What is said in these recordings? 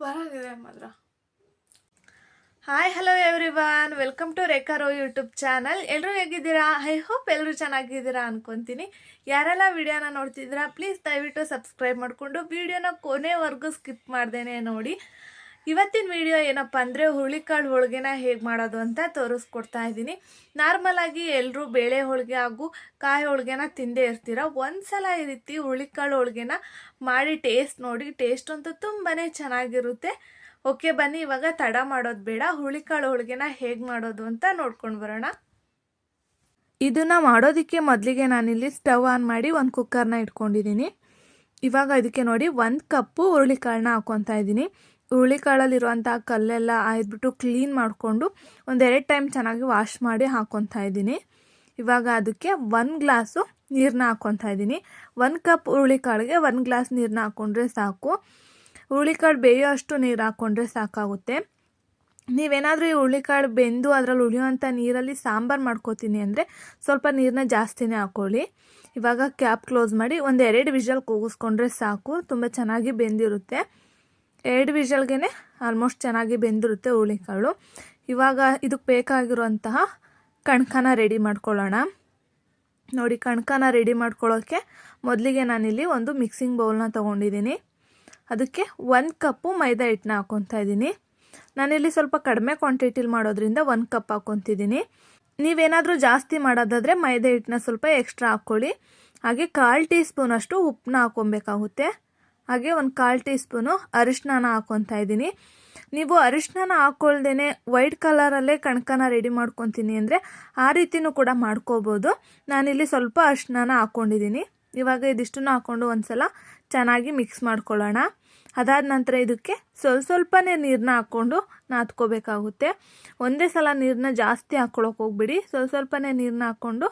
ಸೂಪರಾಗಿದೆ ಮಾತ್ರ hi hello everyone welcome to Rekharo YouTube channel ಎಲ್ಲರೂ ಹೇಗಿದ್ದೀರಾ? ಐ ಹೋಪ್ ಎಲ್ಲರೂ ಚೆನ್ನಾಗಿದ್ದೀರಾ ಅನ್ಕೊಂತೀನಿ. ಯಾರೆಲ್ಲ ವಿಡಿಯೋನ ನೋಡ್ತಿದ್ದೀರಾ ಪ್ಲೀಸ್ ದಯವಿಟ್ಟು ಸಬ್ಸ್ಕ್ರೈಬ್ ಮಾಡಿಕೊಂಡು, ವಿಡಿಯೋನ ಕೊನೆವರೆಗೂ ಸ್ಕಿಪ್ ಮಾಡ್ದೇನೆ ನೋಡಿ. ಇವತ್ತಿನ ವಿಡಿಯೋ ಏನಪ್ಪ ಅಂದರೆ ಹುರುಳಿಕಾಳು ಹೋಳಿಗೆನ ಹೇಗೆ ಮಾಡೋದು ಅಂತ ತೋರಿಸ್ಕೊಡ್ತಾ ಇದ್ದೀನಿ. ನಾರ್ಮಲಾಗಿ ಎಲ್ಲರೂ ಬೇಳೆ ಹೋಳಿಗೆ ಹಾಗೂ ಕಾಯಿ ಹೋಳಿಗೆನ ತಿಂದೇ ಇರ್ತೀರ. ಒಂದ್ಸಲ ಈ ರೀತಿ ಹುರುಳಿಕಾಳು ಹೋಳಿಗೆನ ಮಾಡಿ ಟೇಸ್ಟ್ ನೋಡಿ ಟೇಸ್ಟ್ ಅಂತೂ ತುಂಬಾ ಚೆನ್ನಾಗಿರುತ್ತೆ. ಓಕೆ ಬನ್ನಿ, ಇವಾಗ ತಡ ಮಾಡೋದು ಬೇಡ. ಹುರುಳಿಕಾಳು ಹೋಳಿಗೆನ ಹೇಗೆ ಮಾಡೋದು ಅಂತ ನೋಡ್ಕೊಂಡು ಬರೋಣ. ಇದನ್ನು ಮಾಡೋದಕ್ಕೆ ಮೊದಲಿಗೆ ನಾನಿಲ್ಲಿ ಸ್ಟವ್ ಆನ್ ಮಾಡಿ ಒಂದು ಕುಕ್ಕರ್ನ ಇಟ್ಕೊಂಡಿದ್ದೀನಿ. ಇವಾಗ ಇದಕ್ಕೆ ನೋಡಿ ಒಂದು ಕಪ್ಪು ಹುರುಳಿಕಾಳನ್ನ ಹಾಕ್ಕೊತಾ ಇದ್ದೀನಿ. ಹುರುಳಿಕಾಳಲ್ಲಿರುವಂಥ ಕಲ್ಲೆಲ್ಲ ಆಯ್ದುಬಿಟ್ಟು ಕ್ಲೀನ್ ಮಾಡಿಕೊಂಡು ಒಂದೆರಡು ಟೈಮ್ ಚೆನ್ನಾಗಿ ವಾಶ್ ಮಾಡಿ ಹಾಕ್ಕೊತಾ ಇದ್ದೀನಿ. ಇವಾಗ ಅದಕ್ಕೆ ಒಂದು ಗ್ಲಾಸು ನೀರನ್ನ ಹಾಕ್ಕೊತಾ ಇದ್ದೀನಿ. ಒಂದು ಕಪ್ ಹುರುಳಿಕಾಳಿಗೆ ಒಂದು ಗ್ಲಾಸ್ ನೀರನ್ನ ಹಾಕ್ಕೊಂಡ್ರೆ ಸಾಕು. ಹುರುಳಿಕಾಳು ಬೇಯೋ ಅಷ್ಟು ನೀರು ಹಾಕ್ಕೊಂಡ್ರೆ ಸಾಕಾಗುತ್ತೆ. ನೀವೇನಾದರೂ ಈ ಹುರುಳಿಕಾಳು ಬೆಂದು ಅದರಲ್ಲಿ ಉಳಿಯುವಂಥ ನೀರಲ್ಲಿ ಸಾಂಬಾರು ಮಾಡ್ಕೋತೀನಿ ಅಂದರೆ ಸ್ವಲ್ಪ ನೀರನ್ನ ಜಾಸ್ತಿನೇ ಹಾಕ್ಕೊಳ್ಳಿ ಇವಾಗ ಕ್ಯಾಪ್ ಕ್ಲೋಸ್ ಮಾಡಿ ಒಂದು ಎರಡು ವಿಷಲ್ ಕೂಗಿಸ್ಕೊಂಡ್ರೆ ಸಾಕು. ತುಂಬ ಚೆನ್ನಾಗಿ ಬೆಂದಿರುತ್ತೆ. ಎರಡು ವಿಷಲ್ಗೆ ಆಲ್ಮೋಸ್ಟ್ ಚೆನ್ನಾಗಿ ಬೆಂದಿರುತ್ತೆ ಹುರುಳಿಕಾಳು. ಇವಾಗ ಇದಕ್ಕೆ ಬೇಕಾಗಿರುವಂತಹ ಕಣ್ಕನ ರೆಡಿ ಮಾಡ್ಕೊಳ್ಳೋಣ. ನೋಡಿ, ಕಣ್ಕನ ರೆಡಿ ಮಾಡ್ಕೊಳ್ಳೋಕ್ಕೆ ಮೊದಲಿಗೆ ನಾನಿಲ್ಲಿ ಒಂದು ಮಿಕ್ಸಿಂಗ್ ಬೌಲ್ನ ತೊಗೊಂಡಿದ್ದೀನಿ. ಅದಕ್ಕೆ ಒಂದು ಕಪ್ಪು ಮೈದಾ ಹಿಟ್ಟನ್ನ ಹಾಕ್ಕೊತಾ ಇದ್ದೀನಿ. ನಾನಿಲ್ಲಿ ಸ್ವಲ್ಪ ಕಡಿಮೆ ಕ್ವಾಂಟಿಟಿಲಿ ಮಾಡೋದ್ರಿಂದ ಒಂದು ಕಪ್ ಹಾಕ್ಕೊತಿದ್ದೀನಿ ನೀವೇನಾದರೂ ಜಾಸ್ತಿ ಮಾಡೋದಾದರೆ ಮೈದಾ ಹಿಟ್ಟನ್ನ ಸ್ವಲ್ಪ ಎಕ್ಸ್ಟ್ರಾ ಹಾಕ್ಕೊಳ್ಳಿ. ಹಾಗೆ ಕಾಲು ಟೀ ಸ್ಪೂನಷ್ಟು ಉಪ್ಪನ್ನ ಹಾಕ್ಕೊಬೇಕಾಗುತ್ತೆ. ಹಾಗೆ ಒಂದು ಕಾಲು ಟೀ ಸ್ಪೂನು ಅರಿಶಿನ ಹಾಕ್ಕೊತಾ ಇದ್ದೀನಿ. ನೀವು ಅರಿಶಿನ ಹಾಕ್ಕೊಳ್ದೇ ವೈಟ್ ಕಲರಲ್ಲೇ ಕಣಕನ ರೆಡಿ ಮಾಡ್ಕೊತೀನಿ ಅಂದರೆ ಆ ರೀತಿಯೂ ಕೂಡ ಮಾಡ್ಕೋಬೋದು. ನಾನಿಲ್ಲಿ ಸ್ವಲ್ಪ ಅರಿಶಿನ ಹಾಕ್ಕೊಂಡಿದ್ದೀನಿ ಇವಾಗ ಇದಿಷ್ಟನ್ನು ಹಾಕ್ಕೊಂಡು ಒಂದು ಸಲ ಚೆನ್ನಾಗಿ ಮಿಕ್ಸ್ ಮಾಡ್ಕೊಳ್ಳೋಣ. ಅದಾದ ನಂತರ ಇದಕ್ಕೆ ಸ್ವಲ್ಪ ಸ್ವಲ್ಪನೇ ನೀರನ್ನ ಹಾಕ್ಕೊಂಡು ನಾದ್ಕೋಬೇಕಾಗುತ್ತೆ. ಒಂದೇ ಸಲ ನೀರನ್ನ ಜಾಸ್ತಿ ಹಾಕ್ಕೊಳಕ್ಕೆ ಹೋಗ್ಬಿಡಿ. ಸ್ವಲ್ಪ ಸ್ವಲ್ಪನೇ ನೀರನ್ನ ಹಾಕ್ಕೊಂಡು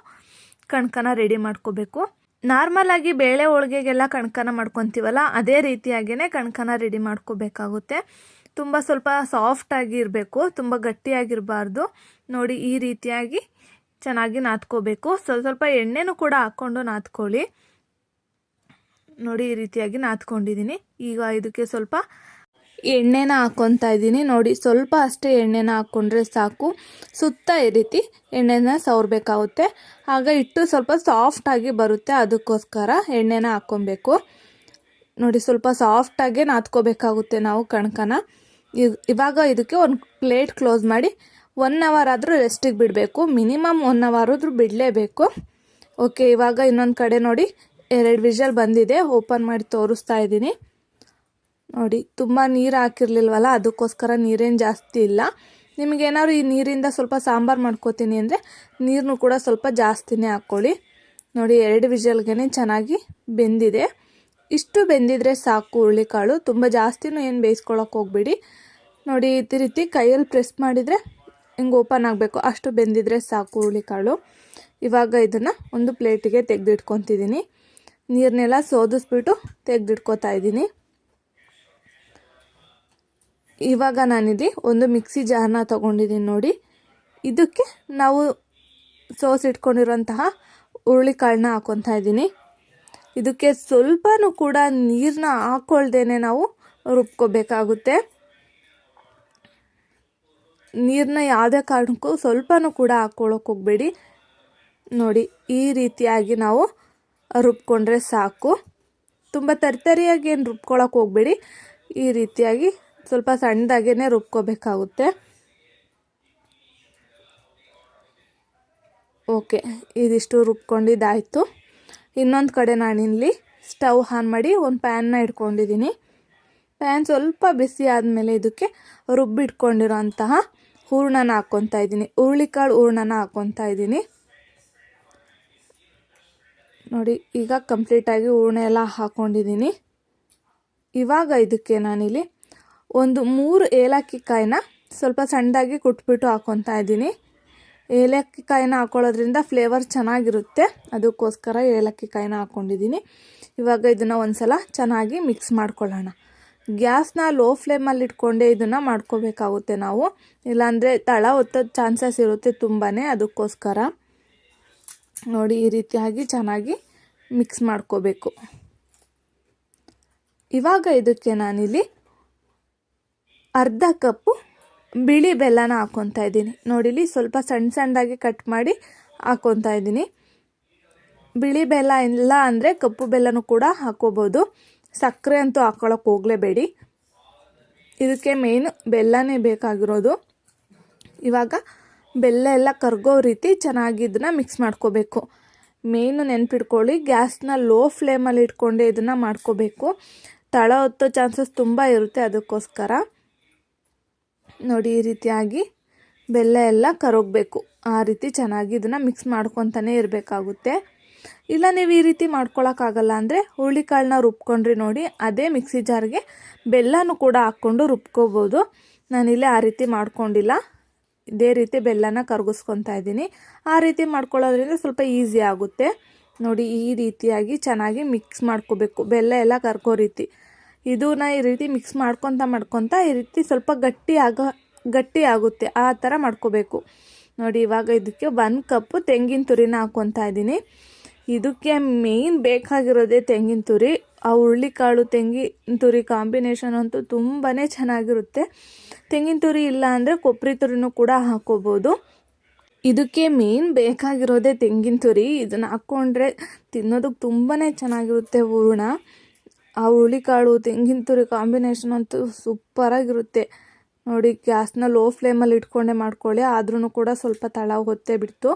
ಕಣಕನ ರೆಡಿ ಮಾಡ್ಕೋಬೇಕು. ನಾರ್ಮಲ್ ಆಗಿ ಬೇಳೆ ಹೋಳಿಗೆಗೆಲ್ಲ ಕಣ್ಕನ ಮಾಡ್ಕೊತೀವಲ್ಲ, ಅದೇ ರೀತಿಯಾಗಿಯೇ ಕಣ್ಕನ ರೆಡಿ ಮಾಡ್ಕೋಬೇಕಾಗುತ್ತೆ. ತುಂಬ ಸ್ವಲ್ಪ ಸಾಫ್ಟಾಗಿ ಇರಬೇಕು, ತುಂಬ ಗಟ್ಟಿಯಾಗಿರಬಾರ್ದು. ನೋಡಿ, ಈ ರೀತಿಯಾಗಿ ಚೆನ್ನಾಗಿ ನಾದ್ಕೋಬೇಕು. ಸ್ವಲ್ಪ ಸ್ವಲ್ಪ ಎಣ್ಣೆನೂ ಕೂಡ ಹಾಕ್ಕೊಂಡು ನಾದ್ಕೊಳ್ಳಿ. ನೋಡಿ, ಈ ರೀತಿಯಾಗಿ ನಾದ್ಕೊಂಡಿದ್ದೀನಿ. ಈಗ ಇದಕ್ಕೆ ಸ್ವಲ್ಪ ಎಣ್ಣೆನ ಹಾಕ್ಕೊತಾ ಇದ್ದೀನಿ. ನೋಡಿ, ಸ್ವಲ್ಪ ಅಷ್ಟೇ ಎಣ್ಣೆನ ಹಾಕ್ಕೊಂಡ್ರೆ ಸಾಕು. ಸುತ್ತ ಈ ರೀತಿ ಎಣ್ಣೆನ ಸವರ್ಬೇಕಾಗುತ್ತೆ. ಆಗ ಹಿಟ್ಟು ಸ್ವಲ್ಪ ಸಾಫ್ಟಾಗಿ ಬರುತ್ತೆ. ಅದಕ್ಕೋಸ್ಕರ ಎಣ್ಣೆನ ಹಾಕ್ಕೊಬೇಕು ನೋಡಿ, ಸ್ವಲ್ಪ ಸಾಫ್ಟಾಗೆ ನಾದ್ಕೋಬೇಕಾಗುತ್ತೆ ನಾವು ಕಣಕನ. ಇವಾಗ ಇದಕ್ಕೆ ಒಂದು ಪ್ಲೇಟ್ ಕ್ಲೋಸ್ ಮಾಡಿ ಒನ್ ಅವರ್ ಆದರೂ ರೆಸ್ಟಿಗೆ ಬಿಡಬೇಕು. ಮಿನಿಮಮ್ ಒನ್ ಅವರ್ ಆದರೂ ಬಿಡಲೇಬೇಕು. ಓಕೆ, ಇವಾಗ ಇನ್ನೊಂದು ಕಡೆ ನೋಡಿ, ಎರಡು ವಿಷಲ್ ಬಂದಿದೆ. ಓಪನ್ ಮಾಡಿ ತೋರಿಸ್ತಾ ಇದ್ದೀನಿ. ನೋಡಿ, ತುಂಬ ನೀರು ಹಾಕಿರ್ಲಿಲ್ವಲ್ಲ, ಅದಕ್ಕೋಸ್ಕರ ನೀರೇನು ಜಾಸ್ತಿ ಇಲ್ಲ. ನಿಮಗೇನಾದ್ರು ಈ ನೀರಿಂದ ಸ್ವಲ್ಪ ಸಾಂಬಾರು ಮಾಡ್ಕೋತೀನಿ ಅಂದರೆ ನೀರನ್ನು ಕೂಡ ಸ್ವಲ್ಪ ಜಾಸ್ತಿನೇ ಹಾಕ್ಕೊಳ್ಳಿ ನೋಡಿ, ಎರಡು ವಿಜಲ್ಗೇ ಚೆನ್ನಾಗಿ ಬೆಂದಿದೆ. ಇಷ್ಟು ಬೆಂದಿದ್ರೆ ಸಾಕು ಹುರುಳಿಕಾಳು. ತುಂಬ ಜಾಸ್ತಿನೂ ಏನು ಬೇಯಿಸ್ಕೊಳಕ್ಕೆ ಹೋಗ್ಬೇಡಿ. ನೋಡಿ ಈ ರೀತಿ ಕೈಯಲ್ಲಿ ಪ್ರೆಸ್ ಮಾಡಿದರೆ ಹಿಂಗೆ ಓಪನ್ ಆಗಬೇಕು, ಅಷ್ಟು ಬೆಂದಿದ್ರೆ ಸಾಕು ಹುರುಳಿಕಾಳು. ಇವಾಗ ಇದನ್ನು ಒಂದು ಪ್ಲೇಟಿಗೆ ತೆಗೆದಿಟ್ಕೊತಿದ್ದೀನಿ ನೀರನ್ನೆಲ್ಲ ಸೋದಿಸ್ಬಿಟ್ಟು ತೆಗೆದಿಟ್ಕೋತಾ ಇದ್ದೀನಿ ಇವಾಗ ನಾನಿಲ್ಲಿ ಒಂದು ಮಿಕ್ಸಿ ಜಾರ್ನ ತೊಗೊಂಡಿದ್ದೀನಿ ನೋಡಿ. ಇದಕ್ಕೆ ನಾವು ಸೋಸಿಟ್ಕೊಂಡಿರೋಂತಹ ಹುರುಳಿಕಾಳನ್ನ ಹಾಕ್ಕೊತಾ ಇದ್ದೀನಿ. ಇದಕ್ಕೆ ಸ್ವಲ್ಪನೂ ಕೂಡ ನೀರನ್ನ ಹಾಕ್ಕೊಳ್ದೇನೆ ನಾವು ರುಬ್ಕೋಬೇಕಾಗುತ್ತೆ. ನೀರನ್ನ ಯಾವುದೇ ಕಾರಣಕ್ಕೂ ಸ್ವಲ್ಪನೂ ಕೂಡ ಹಾಕ್ಕೊಳ್ಳೋಕೆ ಹೋಗಬೇಡಿ. ನೋಡಿ, ಈ ರೀತಿಯಾಗಿ ನಾವು ರುಬ್ಕೊಂಡ್ರೆ ಸಾಕು. ತುಂಬ ತರಿತರಿಯಾಗಿ ಏನು ರುಬ್ಕೊಳಕ್ಕೆ ಹೋಗಬೇಡಿ. ಈ ರೀತಿಯಾಗಿ ಸ್ವಲ್ಪ ಸಣ್ಣದಾಗೇ ರುಬ್ಕೋಬೇಕಾಗುತ್ತೆ. ಓಕೆ, ಇದಿಷ್ಟು ರುಬ್ಕೊಂಡಿದ್ದಾಯಿತು. ಇನ್ನೊಂದು ಕಡೆ ನಾನಿಲ್ಲಿ ಸ್ಟವ್ ಆನ್ ಮಾಡಿ ಒಂದು ಪ್ಯಾನ್ನ ಇಟ್ಕೊಂಡಿದ್ದೀನಿ. ಪ್ಯಾನ್ ಸ್ವಲ್ಪ ಬಿಸಿ ಆದಮೇಲೆ ಇದಕ್ಕೆ ರುಬ್ಬಿಟ್ಕೊಂಡಿರೋಂತಹ ಹೂರ್ಣನ ಹಾಕ್ಕೊತಾ ಇದ್ದೀನಿ. ಹುರುಳಿಕಾಳು ಹೂರ್ಣನ ಹಾಕ್ಕೊತಾ ಇದ್ದೀನಿ. ನೋಡಿ, ಈಗ ಕಂಪ್ಲೀಟಾಗಿ ಹೂರ್ಣ ಎಲ್ಲ ಹಾಕ್ಕೊಂಡಿದ್ದೀನಿ ಇವಾಗ ಇದಕ್ಕೆ ನಾನಿಲ್ಲಿ ಒಂದು ಮೂರು ಏಲಕ್ಕಿ ಕಾಯಿನ ಸ್ವಲ್ಪ ಸಣ್ಣದಾಗಿ ಕುಟ್ಬಿಟ್ಟು ಹಾಕ್ಕೊತಾ ಇದ್ದೀನಿ. ಏಲಕ್ಕಿ ಕಾಯಿನ ಹಾಕೊಳ್ಳೋದ್ರಿಂದ ಫ್ಲೇವರ್ ಚೆನ್ನಾಗಿರುತ್ತೆ. ಅದಕ್ಕೋಸ್ಕರ ಏಲಕ್ಕಿ ಕಾಯಿನ ಹಾಕ್ಕೊಂಡಿದ್ದೀನಿ ಇವಾಗ ಇದನ್ನು ಒಂದು ಸಲ ಚೆನ್ನಾಗಿ ಮಿಕ್ಸ್ ಮಾಡ್ಕೊಳ್ಳೋಣ. ಗ್ಯಾಸ್ನ ಲೋ ಫ್ಲೇಮಲ್ಲಿ ಇಟ್ಕೊಂಡೇ ಇದನ್ನು ಮಾಡ್ಕೋಬೇಕಾಗುತ್ತೆ ನಾವು. ಇಲ್ಲಾಂದರೆ ತಳ ಒತ್ತೋದು ಚಾನ್ಸಸ್ ಇರುತ್ತೆ ತುಂಬಾ ಅದಕ್ಕೋಸ್ಕರ ನೋಡಿ ಈ ರೀತಿಯಾಗಿ ಚೆನ್ನಾಗಿ ಮಿಕ್ಸ್ ಮಾಡ್ಕೋಬೇಕು. ಇವಾಗ ಇದಕ್ಕೆ ನಾನಿಲ್ಲಿ ಅರ್ಧ ಕಪ್ಪು ಬಿಳಿ ಬೆಲ್ಲನ ಹಾಕ್ಕೊತಾ ಇದ್ದೀನಿ. ನೋಡಿಲಿ ಸ್ವಲ್ಪ ಸಣ್ಣ ಸಣ್ಣದಾಗಿ ಕಟ್ ಮಾಡಿ ಹಾಕ್ಕೊತಾ ಇದ್ದೀನಿ. ಬಿಳಿ ಬೆಲ್ಲ ಇಲ್ಲ ಅಂದರೆ ಕಪ್ಪು ಬೆಲ್ಲನೂ ಕೂಡ ಹಾಕ್ಕೋಬೋದು ಸಕ್ಕರೆ ಅಂತೂ ಹಾಕ್ಕೊಳಕ್ಕೆ ಹೋಗಲೇಬೇಡಿ. ಇದಕ್ಕೆ ಮೇಯ್ನು ಬೆಲ್ಲನೇ ಬೇಕಾಗಿರೋದು. ಇವಾಗ ಬೆಲ್ಲ ಎಲ್ಲ ಕರ್ಗೋ ರೀತಿ ಚೆನ್ನಾಗಿ ಇದನ್ನು ಮಿಕ್ಸ್ ಮಾಡ್ಕೋಬೇಕು. ಮೇಯ್ನು ನೆನ್ಪಿಟ್ಕೊಳ್ಳಿ, ಗ್ಯಾಸ್ನ ಲೋ ಫ್ಲೇಮಲ್ಲಿ ಇಟ್ಕೊಂಡೆ ಇದನ್ನು ಮಾಡ್ಕೋಬೇಕು. ತಳ ಹೊತ್ತೋ ಚಾನ್ಸಸ್ ತುಂಬ ಇರುತ್ತೆ ಅದಕ್ಕೋಸ್ಕರ. ನೋಡಿ ಈ ರೀತಿಯಾಗಿ ಬೆಲ್ಲ ಎಲ್ಲ ಕರಗಬೇಕು. ಆ ರೀತಿ ಚೆನ್ನಾಗಿ ಇದನ್ನು ಮಿಕ್ಸ್ ಮಾಡ್ಕೊತಾನೆ ಇರಬೇಕಾಗುತ್ತೆ. ಇಲ್ಲ ನೀವು ಈ ರೀತಿ ಮಾಡ್ಕೊಳಕ್ಕಾಗಲ್ಲ ಅಂದರೆ ಹುರುಳಿಕಾಳನ್ನ ರುಬ್ಕೊಂಡ್ರಿ ನೋಡಿ, ಅದೇ ಮಿಕ್ಸಿ ಜಾರ್ಗೆ ಬೆಲ್ಲನೂ ಕೂಡ ಹಾಕ್ಕೊಂಡು ರುಬ್ಕೋಬೋದು. ನಾನಿಲ್ಲ ಆ ರೀತಿ ಮಾಡ್ಕೊಂಡಿಲ್ಲ. ಇದೇ ರೀತಿ ಬೆಲ್ಲನ ಕರಗಿಸ್ಕೊತಾ ಇದ್ದೀನಿ. ಆ ರೀತಿ ಮಾಡ್ಕೊಳ್ಳೋದ್ರಿಂದ ಸ್ವಲ್ಪ ಈಸಿ ಆಗುತ್ತೆ. ನೋಡಿ ಈ ರೀತಿಯಾಗಿ ಚೆನ್ನಾಗಿ ಮಿಕ್ಸ್ ಮಾಡ್ಕೋಬೇಕು. ಬೆಲ್ಲ ಎಲ್ಲ ಕರ್ಕೋ ರೀತಿ. ಇದನ್ನ ಈ ರೀತಿ ಮಿಕ್ಸ್ ಮಾಡ್ಕೊತ ಮಾಡ್ಕೊತ ಈ ರೀತಿ ಸ್ವಲ್ಪ ಗಟ್ಟಿ ಆಗ, ಗಟ್ಟಿ ಆಗುತ್ತೆ. ಆ ಥರ ಮಾಡ್ಕೋಬೇಕು. ನೋಡಿ, ಇವಾಗ ಇದಕ್ಕೆ ಒಂದು ಕಪ್ಪು ತೆಂಗಿನ ತುರಿನ ಹಾಕ್ಕೊತಾ ಇದ್ದೀನಿ. ಇದಕ್ಕೆ ಮೇಯ್ನ್ ಬೇಕಾಗಿರೋದೇ ತೆಂಗಿನ ತುರಿ. ಆ ಹುರುಳಿಕಾಳು ತೆಂಗಿನ ತುರಿ ಕಾಂಬಿನೇಷನ್ ಅಂತೂ ತುಂಬಾ ಚೆನ್ನಾಗಿರುತ್ತೆ. ತೆಂಗಿನ ತುರಿ ಇಲ್ಲ ಅಂದರೆ ಕೊಬ್ಬರಿ ತುರಿನೂ ಕೂಡ ಹಾಕೋಬೋದು. ಇದಕ್ಕೆ ಮೇನ್ ಬೇಕಾಗಿರೋದೇ ತೆಂಗಿನ ತುರಿ. ಇದನ್ನು ಹಾಕ್ಕೊಂಡ್ರೆ ತಿನ್ನೋದಕ್ಕೆ ತುಂಬಾ ಚೆನ್ನಾಗಿರುತ್ತೆ ಹೂರ್ಣ. ಆ ಹುರುಳಿಕಾಳು, ತೆಂಗಿನ ತುರಿ ಕಾಂಬಿನೇಷನ್ ಅಂತೂ ಸೂಪರಾಗಿರುತ್ತೆ ನೋಡಿ, ಗ್ಯಾಸ್ನ ಲೋ ಫ್ಲೇಮಲ್ಲಿ ಇಟ್ಕೊಂಡೆ ಮಾಡ್ಕೊಳ್ಳಿ ಆದ್ರೂ ಕೂಡ ಸ್ವಲ್ಪ ತಳ ಹೊತ್ತೆ ಬಿಡ್ತು.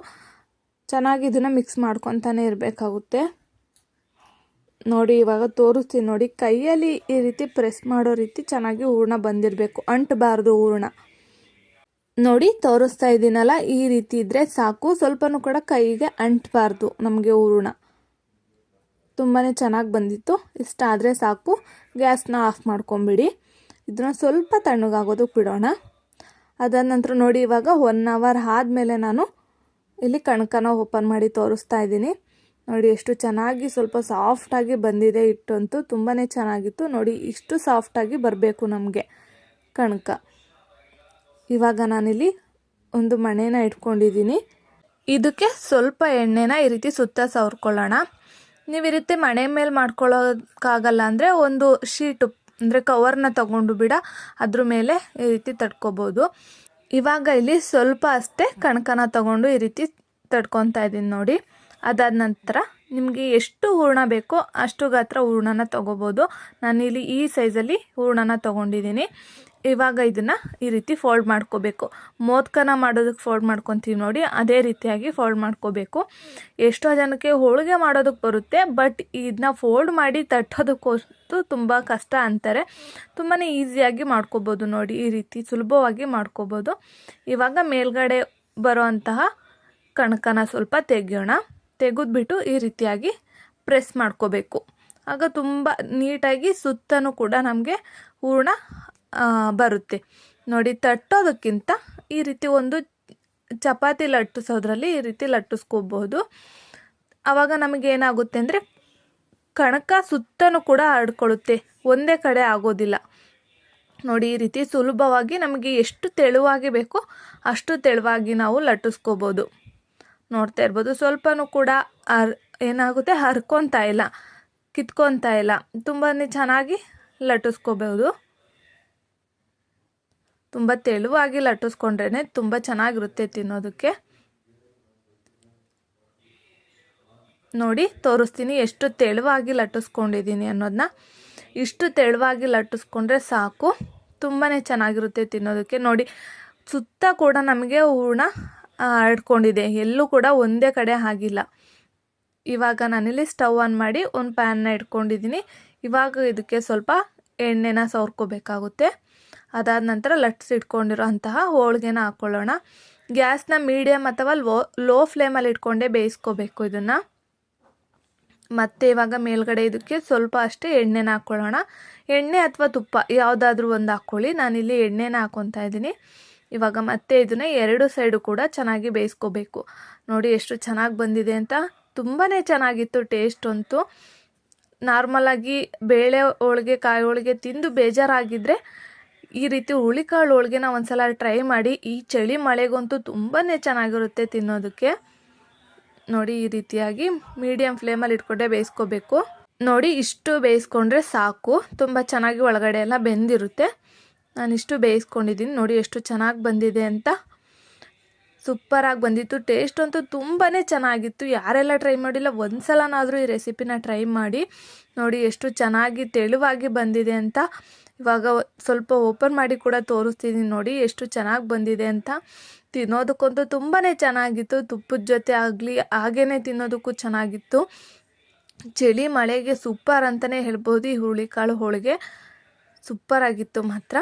ಚೆನ್ನಾಗಿ ಇದನ್ನು ಮಿಕ್ಸ್ ಮಾಡ್ಕೊತಾನೆ ಇರಬೇಕಾಗುತ್ತೆ. ನೋಡಿ, ಇವಾಗ ತೋರಿಸ್ತೀನಿ ನೋಡಿ, ಕೈಯಲ್ಲಿ ಈ ರೀತಿ ಪ್ರೆಸ್ ಮಾಡೋ ರೀತಿ ಚೆನ್ನಾಗಿ ಹೂರ್ಣ ಬಂದಿರಬೇಕು, ಅಂಟಬಾರ್ದು ಹೂರ್ಣ. ನೋಡಿ, ತೋರಿಸ್ತಾ ಇದ್ದೀನಲ್ಲ ಈ ರೀತಿ ಇದ್ದರೆ ಸಾಕು, ಸ್ವಲ್ಪನೂ ಕೂಡ ಕೈಗೆ ಅಂಟಬಾರ್ದು ನಮಗೆ ಹೂರ್ಣ. ತುಂಬಾ ಚೆನ್ನಾಗಿ ಬಂದಿತ್ತು. ಇಷ್ಟಾದರೆ ಸಾಕು. ಗ್ಯಾಸ್ನ ಆಫ್ ಮಾಡ್ಕೊಂಬಿಡಿ. ಇದನ್ನ ಸ್ವಲ್ಪ ತಣ್ಣಗಾಗೋದಕ್ಕೆ ಬಿಡೋಣ. ಅದಾದ ನಂತರ ನೋಡಿ ಇವಾಗ ಒನ್ ಅವರ್ ಆದಮೇಲೆ ನಾನು ಇಲ್ಲಿ ಕಣಕನ ಓಪನ್ ಮಾಡಿ ತೋರಿಸ್ತಾ ಇದ್ದೀನಿ. ನೋಡಿ ಎಷ್ಟು ಚೆನ್ನಾಗಿ ಸ್ವಲ್ಪ ಸಾಫ್ಟಾಗಿ ಬಂದಿದೆ ಹಿಟ್ಟಂತೂ. ತುಂಬಾ ಚೆನ್ನಾಗಿತ್ತು. ನೋಡಿ ಇಷ್ಟು ಸಾಫ್ಟಾಗಿ ಬರಬೇಕು ನಮಗೆ ಕಣಕ. ಇವಾಗ ನಾನಿಲ್ಲಿ ಒಂದು ಮಣೆನ ಇಟ್ಕೊಂಡಿದ್ದೀನಿ. ಇದಕ್ಕೆ ಸ್ವಲ್ಪ ಎಣ್ಣೆನ ಈ ರೀತಿ ಸುತ್ತ ಸವರ್ಕೊಳ್ಳೋಣ. ನೀವು ಈ ರೀತಿ ಮಣೆ ಮೇಲೆ ಮಾಡ್ಕೊಳ್ಳೋಕ್ಕಾಗಲ್ಲ ಅಂದರೆ ಒಂದು ಶೀಟು, ಅಂದರೆ ಕವರ್ನ ತಗೊಂಡು ಬಿಡ, ಅದ್ರ ಮೇಲೆ ಈ ರೀತಿ ತಡ್ಕೊಬೋದು ಇವಾಗ ಇಲ್ಲಿ ಸ್ವಲ್ಪ ಅಷ್ಟೇ ಕಣಕನ ತಗೊಂಡು ಈ ರೀತಿ ತಡ್ಕೊತಾ ಇದ್ದೀನಿ ನೋಡಿ. ಅದಾದ ನಂತರ ನಿಮಗೆ ಎಷ್ಟು ಹೂರ್ಣ ಬೇಕೋ ಅಷ್ಟು ಗಾತ್ರ ಹೂರ್ಣನ ತೊಗೋಬೋದು. ನಾನಿಲ್ಲಿ ಈ ಸೈಜಲ್ಲಿ ಹೂರ್ಣನ ತೊಗೊಂಡಿದ್ದೀನಿ. ಇವಾಗ ಇದನ್ನು ಈ ರೀತಿ ಫೋಲ್ಡ್ ಮಾಡ್ಕೋಬೇಕು. ಮೋದಕನ ಮಾಡೋದಕ್ಕೆ ಫೋಲ್ಡ್ ಮಾಡ್ಕೊತೀವಿ ನೋಡಿ, ಅದೇ ರೀತಿಯಾಗಿ ಫೋಲ್ಡ್ ಮಾಡ್ಕೋಬೇಕು. ಎಷ್ಟೋ ಜನಕ್ಕೆ ಹೋಳಿಗೆ ಮಾಡೋದಕ್ಕೆ ಬರುತ್ತೆ ಬಟ್ ಇದನ್ನ ಫೋಲ್ಡ್ ಮಾಡಿ ತಟ್ಟೋದಕ್ಕೋಸ್ತು ತುಂಬ ಕಷ್ಟ ಅಂತಾರೆ. ತುಂಬಾ ಈಸಿಯಾಗಿ ಮಾಡ್ಕೋಬೋದು ನೋಡಿ, ಈ ರೀತಿ ಸುಲಭವಾಗಿ ಮಾಡ್ಕೋಬೋದು. ಇವಾಗ ಮೇಲ್ಗಡೆ ಬರೋ ಅಂತಹ ಕಣಕನ ಸ್ವಲ್ಪ ತೆಗೆಯೋಣ. ತೆಗೆದ್ಬಿಟ್ಟು ಈ ರೀತಿಯಾಗಿ ಪ್ರೆಸ್ ಮಾಡ್ಕೋಬೇಕು. ಆಗ ತುಂಬ ನೀಟಾಗಿ ಸುತ್ತನೂ ಕೂಡ ನಮಗೆ ಹೂರ್ಣ ಬರುತ್ತೆ. ನೋಡಿ, ತಟ್ಟೋದಕ್ಕಿಂತ ಈ ರೀತಿ ಒಂದು ಚಪಾತಿ ಲಟ್ಟಿಸೋದ್ರಲ್ಲಿ ಈ ರೀತಿ ಲಟ್ಟಿಸ್ಕೋಬಹುದು ಆವಾಗ ನಮಗೆ ಏನಾಗುತ್ತೆ ಅಂದರೆ ಕಣಕ ಸುತ್ತನೂ ಕೂಡ ಹರಡ್ಕೊಳ್ಳುತ್ತೆ ಒಂದೇ ಕಡೆ ಆಗೋದಿಲ್ಲ. ನೋಡಿ, ಈ ರೀತಿ ಸುಲಭವಾಗಿ ನಮಗೆ ಎಷ್ಟು ತೆಳುವಾಗಿ ಬೇಕೋ ಅಷ್ಟು ತೆಳುವಾಗಿ ನಾವು ಲಟ್ಟಿಸ್ಕೋಬೋದು. ನೋಡ್ತಾ ಇರ್ಬೋದು, ಸ್ವಲ್ಪನೂ ಕೂಡ ಹರ್ ಏನಾಗುತ್ತೆ ಹರ್ಕೊತಾ ಇಲ್ಲ ಕಿತ್ಕೊತಾ ಇಲ್ಲ. ತುಂಬಾ ಚೆನ್ನಾಗಿ ಲಟ್ಟಿಸ್ಕೋಬೋದು. ತುಂಬ ತೆಳುವಾಗಿ ಲಟ್ಟಿಸ್ಕೊಂಡ್ರೇ ತುಂಬ ಚೆನ್ನಾಗಿರುತ್ತೆ ತಿನ್ನೋದಕ್ಕೆ. ನೋಡಿ, ತೋರಿಸ್ತೀನಿ ಎಷ್ಟು ತೆಳುವಾಗಿ ಲಟ್ಟಿಸ್ಕೊಂಡಿದ್ದೀನಿ ಅನ್ನೋದನ್ನ ಇಷ್ಟು ತೆಳುವಾಗಿ ಲಟ್ಟಿಸ್ಕೊಂಡ್ರೆ ಸಾಕು. ತುಂಬಾ ಚೆನ್ನಾಗಿರುತ್ತೆ ತಿನ್ನೋದಕ್ಕೆ. ನೋಡಿ, ಸುತ್ತ ಕೂಡ ನಮಗೆ ಹೂರ್ಣ ಹರಡ್ಕೊಂಡಿದೆ ಎಲ್ಲೂ ಕೂಡ ಒಂದೇ ಕಡೆ ಆಗಿಲ್ಲ. ಇವಾಗ ನಾನಿಲ್ಲಿ ಸ್ಟವ್ ಆನ್ ಮಾಡಿ ಒಂದು ಪ್ಯಾನ್ನ ಇಟ್ಕೊಂಡಿದ್ದೀನಿ. ಇವಾಗ ಇದಕ್ಕೆ ಸ್ವಲ್ಪ ಎಣ್ಣೆನ ಸವರ್ಕೋಬೇಕಾಗುತ್ತೆ. ಅದಾದ ನಂತರ ಲಟ್ಸಿಟ್ಕೊಂಡಿರೋ ಅಂತಹ ಹೋಳಿಗೆನ ಹಾಕ್ಕೊಳ್ಳೋಣ ಗ್ಯಾಸ್ನ ಮೀಡಿಯಮ್ ಅಥವಾ ಲೋ ಲೋ ಫ್ಲೇಮಲ್ಲಿ ಇಟ್ಕೊಂಡೇ ಬೇಯಿಸ್ಕೋಬೇಕು ಇದನ್ನು. ಮತ್ತೆ ಇವಾಗ ಮೇಲ್ಗಡೆ ಇದಕ್ಕೆ ಸ್ವಲ್ಪ ಅಷ್ಟೇ ಎಣ್ಣೆನ ಹಾಕ್ಕೊಳ್ಳೋಣ ಎಣ್ಣೆ ಅಥವಾ ತುಪ್ಪ ಯಾವುದಾದ್ರೂ ಒಂದು ಹಾಕ್ಕೊಳ್ಳಿ ನಾನಿಲ್ಲಿ ಎಣ್ಣೆನ ಹಾಕ್ಕೊತಾ ಇದ್ದೀನಿ. ಇವಾಗ ಮತ್ತೆ ಇದನ್ನ ಎರಡು ಸೈಡು ಕೂಡ ಚೆನ್ನಾಗಿ ಬೇಯಿಸ್ಕೋಬೇಕು. ನೋಡಿ ಎಷ್ಟು ಚೆನ್ನಾಗಿ ಬಂದಿದೆ ಅಂತ. ತುಂಬಾ ಚೆನ್ನಾಗಿತ್ತು ಟೇಸ್ಟ್ ಅಂತೂ. ನಾರ್ಮಲಾಗಿ ಬೇಳೆ ಹೋಳಿಗೆ, ಕಾಯಿ ಹೋಳಿಗೆ ತಿಂದು ಬೇಜಾರಾಗಿದ್ದರೆ ಈ ರೀತಿ ಹುಳಿಕಾಳು ಹೋಳಿಗೆನ ಒಂದ್ಸಲ ಟ್ರೈ ಮಾಡಿ, ಈ ಚಳಿ ಮಳೆಗಂತೂ ತುಂಬಾ ಚೆನ್ನಾಗಿರುತ್ತೆ ತಿನ್ನೋದಕ್ಕೆ. ನೋಡಿ ಈ ರೀತಿಯಾಗಿ ಮೀಡಿಯಮ್ ಫ್ಲೇಮಲ್ಲಿ ಇಟ್ಕೊಂಡೆ ಬೇಯಿಸ್ಕೋಬೇಕು. ನೋಡಿ ಇಷ್ಟು ಬೇಯಿಸ್ಕೊಂಡ್ರೆ ಸಾಕು. ತುಂಬ ಚೆನ್ನಾಗಿ ಒಳಗಡೆ ಎಲ್ಲ ಬೆಂದಿರುತ್ತೆ. ನಾನಿಷ್ಟು ಬೇಯಿಸ್ಕೊಂಡಿದ್ದೀನಿ. ನೋಡಿ ಎಷ್ಟು ಚೆನ್ನಾಗಿ ಬಂದಿದೆ ಅಂತ. ಸೂಪರಾಗಿ ಬಂದಿತ್ತು. ಟೇಸ್ಟ್ ಅಂತೂ ತುಂಬಾ ಚೆನ್ನಾಗಿತ್ತು. ಯಾರೆಲ್ಲ ಟ್ರೈ ಮಾಡಿಲ್ಲ ಒಂದು ಸಲನಾದರೂ ಈ ರೆಸಿಪಿನ ಟ್ರೈ ಮಾಡಿ. ನೋಡಿ ಎಷ್ಟು ಚೆನ್ನಾಗಿ ತೆಳುವಾಗಿ ಬಂದಿದೆ ಅಂತ. ಇವಾಗ ಸ್ವಲ್ಪ ಓಪನ್ ಮಾಡಿ ಕೂಡ ತೋರಿಸ್ತಿದ್ದೀನಿ ನೋಡಿ ಎಷ್ಟು ಚೆನ್ನಾಗಿ ಬಂದಿದೆ ಅಂತ. ತಿನ್ನೋದಕ್ಕಂತೂ ತುಂಬಾ ಚೆನ್ನಾಗಿತ್ತು. ತುಪ್ಪದ ಜೊತೆ ಆಗಲಿ ಹಾಗೇ ತಿನ್ನೋದಕ್ಕೂ ಚೆನ್ನಾಗಿತ್ತು. ಚಳಿ ಮಳೆಗೆ ಸೂಪರ್ ಅಂತಲೇ ಹೇಳ್ಬೋದು. ಈ ಹುರುಳಿಕಾಳು ಹೋಳಿಗೆ ಸೂಪರಾಗಿತ್ತು ಮಾತ್ರ.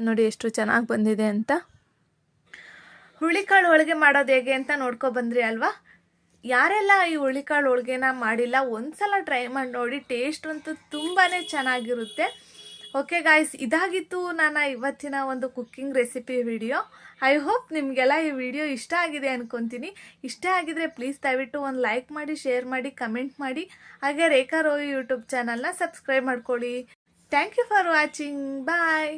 ನೋಡಿ ಎಷ್ಟು ಚೆನ್ನಾಗಿ ಬಂದಿದೆ ಅಂತ. ಹುರುಳಿಕಾಳು ಹೋಳಿಗೆ ಮಾಡೋದು ಹೇಗೆ ಅಂತ ನೋಡ್ಕೊಬಂದ್ರಿ ಅಲ್ವಾ? ಯಾರೆಲ್ಲ ಈ ಹುರುಳಿಕಾಳು ಹೋಳಿಗೆನ ಮಾಡಿಲ್ಲ, ಒಂದ್ಸಲ ಟ್ರೈ ಮಾಡಿ ನೋಡಿ, ಟೇಸ್ಟ್ ಅಂತೂ ತುಂಬಾ ಚೆನ್ನಾಗಿರುತ್ತೆ. ಓಕೆ ಗಾಯ್ಸ್ ಇದಾಗಿತ್ತು ನಾನು ಇವತ್ತಿನ ಒಂದು cooking recipe video I hope ನಿಮಗೆಲ್ಲ ಈ ವಿಡಿಯೋ ಇಷ್ಟ ಆಗಿದೆ ಅನ್ಕೊತೀನಿ. ಇಷ್ಟ ಆಗಿದ್ರೆ ಪ್ಲೀಸ್ ದಯವಿಟ್ಟು ಒಂದು ಲೈಕ್ ಮಾಡಿ ಶೇರ್ ಮಾಡಿ ಕಮೆಂಟ್ ಮಾಡಿ. ಹಾಗೆ ರೇಖಾ ರೋಹಿ ಯೂಟ್ಯೂಬ್ ಚಾನಲ್ನ ಸಬ್ಸ್ಕ್ರೈಬ್ ಮಾಡ್ಕೊಳ್ಳಿ. Thank you for watching bye